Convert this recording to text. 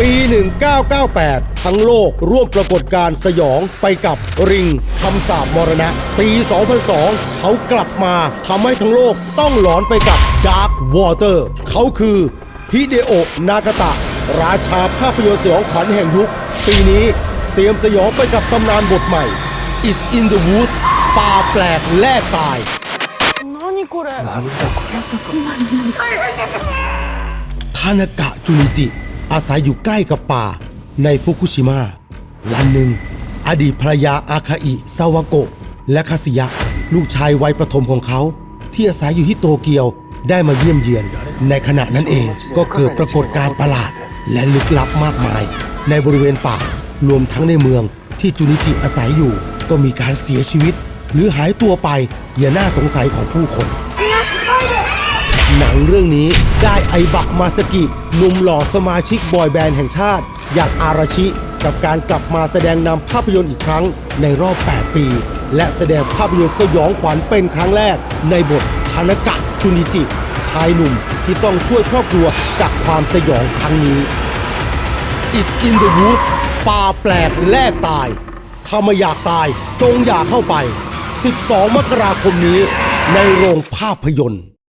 ปี 1998 ทั้งโลกร่วมปรากฏการณ์สยองไปกับริงคำสาปมรณะ ปี 2002 เขากลับมาทำให้ทั้งโลกต้องหลอนไปกับ Dark Water เขาคือฮิเดโอะนากาตะ ราชาภาพยนตร์สยองขวัญแห่งยุค ปีนี้เตรียมสยองไปกับตำนานบทใหม่ Is in the Woods ป่าแปลกแลกตาย 何これ ทานากะจูนิจิ อาศัยอยู่ใกล้กับป่าในฟุกุชิมะวันหนึ่ง อดีตภรรยาอาคาอิซาวาโกะและคาสิยะ ลูกชายวัยประถมของเขา ที่อาศัยอยู่ที่โตเกียวได้มาเยี่ยมเยือน ในขณะนั้นเองก็เกิดปรากฏการณ์ประหลาด และลึกลับมากมาย ในบริเวณป่ารวมทั้งในเมืองที่จูนิจิอาศัยอยู่ ก็มีการเสียชีวิต หรือหายตัวไปอย่าน่าสงสัยของผู้คน หนังเรื่องนี้ได้ไอบักมาสกิหนุ่มหล่อสมาชิกบอยแบนด์แห่งชาติ อย่างอาราชิ กับการกลับมาแสดงนำภาพยนตร์อีกครั้งในรอบ 8 ปี และแสดงภาพยนตร์สยองขวัญเป็นครั้งแรก ในบททานากะจุนิจิ ชายหนุ่มที่ต้องช่วยครอบครัวจากความสยองครั้งนี้ Is in the woods ป่าแปลกแลกตาย ถ้าไม่อยากตายจงอย่าเข้าไป 12 มกราคมนี้ ในโรงภาพยนตร์